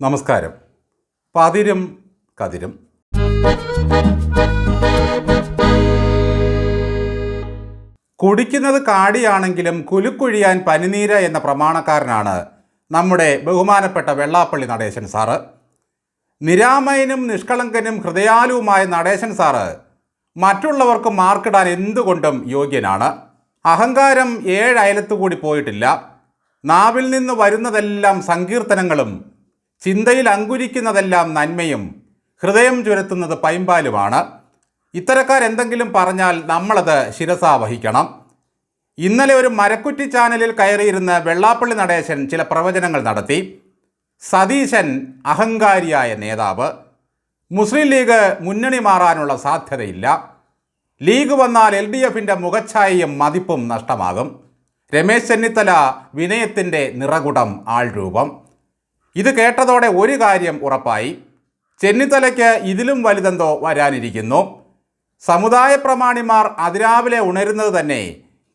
നമസ്കാരം. പതിരും കതിരും. കുടിക്കുന്നത് കാടിയാണെങ്കിലും കുലുക്കുഴിയാൻ പനിനീര എന്ന പ്രമാണക്കാരനാണ് നമ്മുടെ ബഹുമാനപ്പെട്ട വെള്ളാപ്പള്ളി നടേശൻ സാറ്. നിരാമയനും നിഷ്കളങ്കനും ഹൃദയാലുവുമായ നടേശൻ സാറ് മറ്റുള്ളവർക്ക് മാർക്കിടാൻ എന്തുകൊണ്ടും യോഗ്യനാണ്. അഹങ്കാരം ഏഴയലത്തു കൂടി പോയിട്ടില്ല. നാവിൽ നിന്ന് വരുന്നതെല്ലാം സങ്കീർത്തനങ്ങളും ചിന്തയിൽ അങ്കുരിക്കുന്നതെല്ലാം നന്മയും ഹൃദയം ചുരത്തുന്നത് പൈമ്പാലുമാണ്. ഇത്തരക്കാരെന്തെങ്കിലും പറഞ്ഞാൽ നമ്മളത് ശിരസാ വഹിക്കണം. ഇന്നലെ ഒരു മരക്കുറ്റി ചാനലിൽ കയറിയിരുന്ന വെള്ളാപ്പള്ളി നടേശൻ ചില പ്രവചനങ്ങൾ നടത്തി. സതീശൻ അഹങ്കാരിയായ നേതാവ്. മുസ്ലിം ലീഗ് മുന്നണി മാറാനുള്ള സാധ്യതയില്ല. ലീഗ് വന്നാൽ എൽ ഡി എഫിന്റെ മുഖച്ഛായയും മതിപ്പും നഷ്ടമാകും. രമേശ് ചെന്നിത്തല വിനയത്തിന്റെ നിറകുടം ആൾരൂപം. ഇത് കേട്ടതോടെ ഒരു കാര്യം ഉറപ്പായി. ചെന്നിത്തലയ്ക്ക് ഇതിലും വലുതെന്തോ വരാനിരിക്കുന്നു. സമുദായ പ്രമാണിമാർ അതിരാവിലെ ഉണരുന്നത് തന്നെ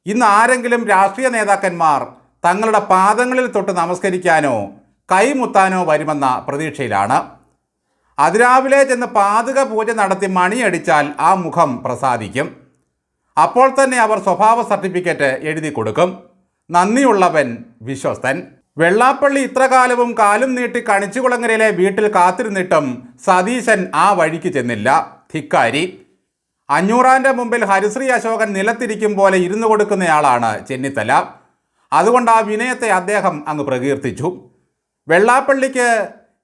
ഇന്ന് ആരെങ്കിലും രാഷ്ട്രീയ നേതാക്കന്മാർ തങ്ങളുടെ പാദങ്ങളിൽ തൊട്ട് നമസ്കരിക്കാനോ കൈമുത്താനോ വരുമെന്ന പ്രതീക്ഷയിലാണ്. അതിരാവിലെ ചെന്ന് പാതുക പൂജ നടത്തി മണിയടിച്ചാൽ ആ മുഖം പ്രസാദിക്കും. അപ്പോൾ തന്നെ അവർ സ്വഭാവ സർട്ടിഫിക്കറ്റ് എഴുതി കൊടുക്കും. നന്ദിയുള്ളവൻ വിശ്വസ്തൻ. വെള്ളാപ്പള്ളി ഇത്രകാലവും കാലും നീട്ടി കണിച്ചുകുളങ്ങരയിലെ വീട്ടിൽ കാത്തിരുന്നിട്ടും സതീശൻ ആ വഴിക്ക് ചെന്നില്ല. ധിക്കാരി. അഞ്ഞൂറാന്റെ മുമ്പിൽ ഹരിശ്രീ അശോകൻ നിലത്തിരിക്കും പോലെ ഇരുന്നു കൊടുക്കുന്നയാളാണ് ചെന്നിത്തല. അതുകൊണ്ട് ആ വിനയത്തെ അദ്ദേഹം അങ്ങ് പ്രകീർത്തിച്ചു. വെള്ളാപ്പള്ളിക്ക്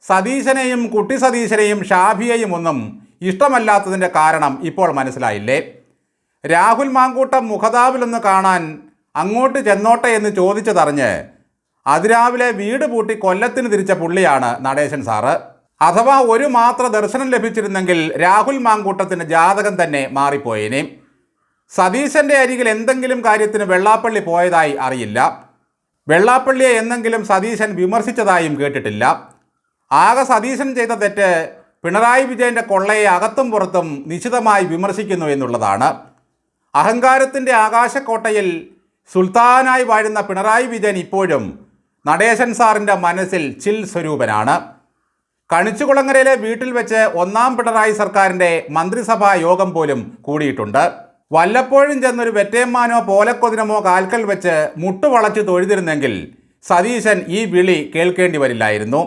സതീശനെയും കുട്ടി സതീശനെയും ഷാഫിയെയും ഒന്നും ഇഷ്ടമല്ലാത്തതിന്റെ കാരണം ഇപ്പോൾ മനസ്സിലായില്ലേ? രാഹുൽ മാങ്കൂട്ടം മുഖതാവിലൊന്ന് കാണാൻ അങ്ങോട്ട് ചെന്നോട്ടെ എന്ന് ചോദിച്ചതറിഞ്ഞ് അതിരാവിലെ വീട് പൂട്ടി കൊല്ലത്തിന് തിരിച്ച പുള്ളിയാണ് നടേശൻ സാറ്. അഥവാ ഒരു മാത്ര ദർശനം ലഭിച്ചിരുന്നെങ്കിൽ രാഹുൽ മാങ്കൂട്ടത്തിന്റെ ജാതകം തന്നെ മാറിപ്പോയേനെ. സതീശന്റെ അരികിൽ എന്തെങ്കിലും കാര്യത്തിന് വെള്ളാപ്പള്ളി പോയതായി അറിയില്ല. വെള്ളാപ്പള്ളിയെ എന്നെങ്കിലും സതീശൻ വിമർശിച്ചതായും കേട്ടിട്ടില്ല. ആകെ സതീശൻ ചെയ്ത തെറ്റ് പിണറായി വിജയന്റെ കൊള്ളയെ അകത്തും പുറത്തും നിശിതമായി വിമർശിക്കുന്നു എന്നുള്ളതാണ്. അഹങ്കാരത്തിന്റെ ആകാശക്കോട്ടയിൽ സുൽത്താനായി വാഴുന്ന പിണറായി വിജയൻ ഇപ്പോഴും നടേശൻ സാറിന്റെ മനസ്സിൽ ചിൽ സ്വരൂപനാണ്. കണിച്ചുകുളങ്ങരയിലെ വീട്ടിൽ വെച്ച് ഒന്നാം പിണറായി സർക്കാരിന്റെ മന്ത്രിസഭാ യോഗം പോലും കൂടിയിട്ടുണ്ട്. വല്ലപ്പോഴും ചെന്നൊരു വെറ്റേമ്മാനോ പോലക്കൊതിനമോ കാൽക്കൽ വെച്ച് മുട്ടുവളച്ച് തൊഴുതിരുന്നെങ്കിൽ സതീശൻ ഈ വിളി കേൾക്കേണ്ടി വരില്ലായിരുന്നു.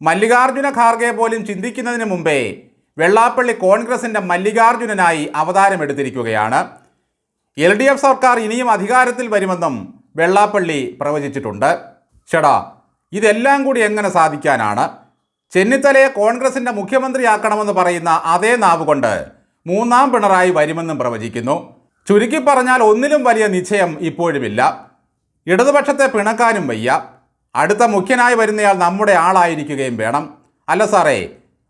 മല്ലികാർജുന ഖാർഗെ പോലും ചിന്തിക്കുന്നതിന് മുമ്പേ വെള്ളാപ്പള്ളി കോൺഗ്രസിന്റെ മല്ലികാർജുനനായി അവതാരമെടുത്തിരിക്കുകയാണ് എൽ ഡി എഫ് സർക്കാർ ഇനിയും അധികാരത്തിൽ വരുമെന്നും വെള്ളാപ്പള്ളി പ്രവചിച്ചിട്ടുണ്ട്. ചേടാ ഇതെല്ലാം കൂടി എങ്ങനെ സാധിക്കാനാണ്? ചെന്നിത്തലയെ കോൺഗ്രസിന്റെ മുഖ്യമന്ത്രിയാക്കണമെന്ന് പറയുന്ന അതേ നാവ് കൊണ്ട് മൂന്നാം പിണറായി വരുമെന്നും പ്രവചിക്കുന്നു. ചുരുക്കി പറഞ്ഞാൽ ഒന്നിലും വലിയ നിശ്ചയം ഇപ്പോഴുമില്ല. ഇടതുപക്ഷത്തെ പിണക്കാനും വയ്യ. അടുത്ത മുഖ്യനായി വരുന്നയാൾ നമ്മുടെ ആളായിരിക്കുകയും വേണം. അല്ല സാറേ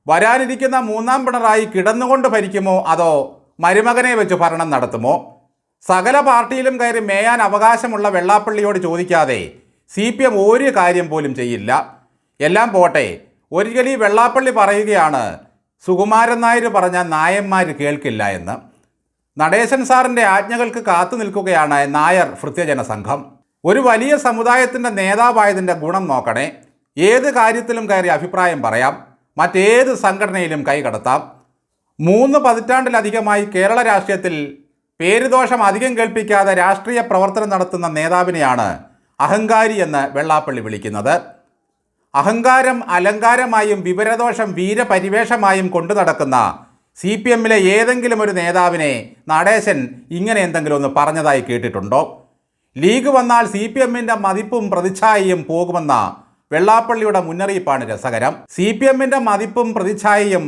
വരാനിരിക്കുന്ന മൂന്നാം പിണറായി കിടന്നുകൊണ്ട് ഭരിക്കുമോ അതോ മരുമകനെ വെച്ച് ഭരണം നടത്തുമോ? സകല പാർട്ടിയിലും കയറി മേയാൻ അവകാശമുള്ള വെള്ളാപ്പള്ളിയോട് ചോദിക്കാതെ സി പി എം ഒരു കാര്യം പോലും ചെയ്യില്ല. എല്ലാം പോട്ടെ ഒരിക്കൽ ഈ വെള്ളാപ്പള്ളി പറയുകയാണ് സുകുമാരൻ നായർ പറഞ്ഞ നായന്മാർ കേൾക്കില്ല എന്ന്. നടേശൻ സാറിന്റെ ആജ്ഞകൾക്ക് കാത്തു നിൽക്കുകയാണ് നായർ ഭൃത്യജന സംഘം. ഒരു വലിയ സമുദായത്തിന്റെ നേതാവായതിന്റെ ഗുണം നോക്കണേ. ഏത് കാര്യത്തിലും കയറി അഭിപ്രായം പറയാം മറ്റേത് സംഘടനയിലും കൈകടത്താം മൂന്ന് പതിറ്റാണ്ടിലധികമായി കേരള രാഷ്ട്രീയത്തിൽ പേരുദോഷം അധികം കേൾപ്പിക്കാതെ രാഷ്ട്രീയ പ്രവർത്തനം നടത്തുന്ന നേതാവിനെയാണ് അഹങ്കാരി എന്ന് വെള്ളാപ്പള്ളി വിളിക്കുന്നത്. അഹങ്കാരം അലങ്കാരമായും വിവരദോഷം വീരപരിവേഷമായും കൊണ്ടു നടക്കുന്ന സി പി എമ്മിലെ ഏതെങ്കിലും ഒരു നേതാവിനെ നടേശൻ ഇങ്ങനെ എന്തെങ്കിലും ഒന്ന് പറഞ്ഞതായി കേട്ടിട്ടുണ്ടോ? ലീഗ് വന്നാൽ സി പി എമ്മിന്റെ മതിപ്പും പ്രതിച്ഛായയും പോകുമെന്ന വെള്ളാപ്പള്ളിയുടെ മുന്നറിയിപ്പാണ് രസകരം. സി പി എമ്മിന്റെ മതിപ്പും പ്രതിച്ഛായയും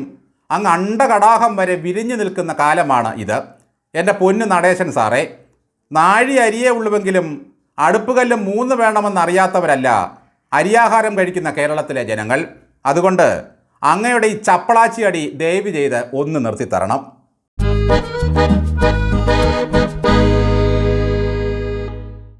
അങ്ങ് അണ്ടകടാഹം വരെ വിരിഞ്ഞു നിൽക്കുന്ന കാലമാണ് ഇത്. എന്റെ പൊന്നു നടേശൻ സാറേ നാഴി അരിയേ ഉള്ളുവെങ്കിലും അടുപ്പുകല്ല് മൂന്ന് വേണമെന്നറിയാത്തവരല്ല അരിയാഹാരം കഴിക്കുന്ന കേരളത്തിലെ ജനങ്ങൾ. അതുകൊണ്ട് അങ്ങയുടെ ഈ ചപ്പളാച്ചി അടി ദയവ് ചെയ്ത് ഒന്ന് നിർത്തിത്തരണം.